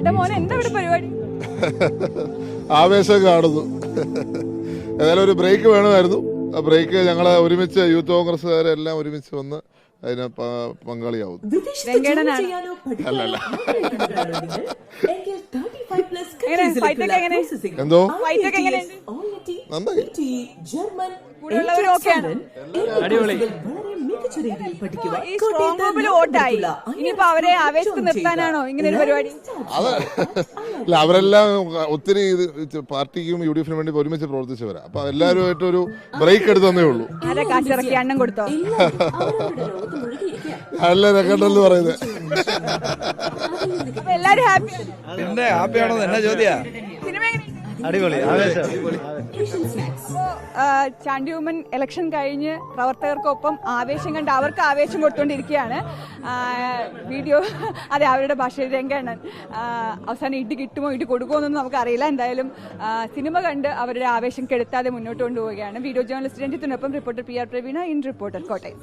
എന്റെ മോനെ എന്താ ഇവിടെ പരിപാടി? ആവേശം കാണുന്നു. ഏതായാലും ഒരു ബ്രേക്ക് വേണമായിരുന്നു. ആ ബ്രേക്ക് ഞങ്ങളെ ഒരുമിച്ച് യൂത്ത് കോൺഗ്രസ്സുകാരെല്ലാം ഒരുമിച്ച് വന്ന് അതിന് പങ്കാളിയാവും? എന്തോ? നന്നായി. ജർമ്മൻ അടിപൊളി. മികച്ച രീതിയിൽ പഠിക്കുക. ഈ സ്ട്രോങ് റൂമിൽ വോട്ടായി. ഇനിയിപ്പോ അവരെ ആവേശത്ത് നിർത്താനാണോ ഇങ്ങനെ ഒരു പരിപാടി? അത്. അല്ല അവരെല്ലാം ഒത്തിരി ഇത് പാർട്ടിക്കും യു ഡി എഫിനും വേണ്ടി ഒരുമിച്ച് പ്രവർത്തിച്ചവരാ. അപ്പൊ എല്ലാവരുമായിട്ട് ഒരു ബ്രേക്ക് എടുത്തന്നേ ഉള്ളൂ. ആരെ കാശിറക്കി അണ്ണം കൊടുത്തോ? അല്ല രംഗണ്ടെന്ന് പറയുന്നത് അപ്പൊ എല്ലാരും ഹാപ്പിയാണ് പിന്നെ ഹാപ്പിയാണോ? എന്നാ ചോദ്യാ? സിനിമ? അടിപൊളി. ആവേശം. അപ്പോ ചാണ്ടി ഉമ്മൻ ഇലക്ഷൻ കഴിഞ്ഞ് പ്രവർത്തകർക്കൊപ്പം ആവേശം കണ്ട് അവർക്ക് ആവേശം കൊടുത്തുകൊണ്ടിരിക്കുകയാണ് വീഡിയോ അതെ അവരുടെ ഭാഷയിൽ രംഗണ്ണൻ. അവസാനം ഇടി കിട്ടുമോ ഇടി കൊടുക്കുമോ എന്നൊന്നും നമുക്കറിയില്ല. എന്തായാലും സിനിമ കണ്ട് അവരുടെ ആവേശം കെടുത്താതെ മുന്നോട്ട് കൊണ്ടുപോവുകയാണ്. വീഡിയോ ജേർണലിസ്റ്റ് രഞ്ജിത്തിനൊപ്പം reporter P R Praveena in reporter Kottayam.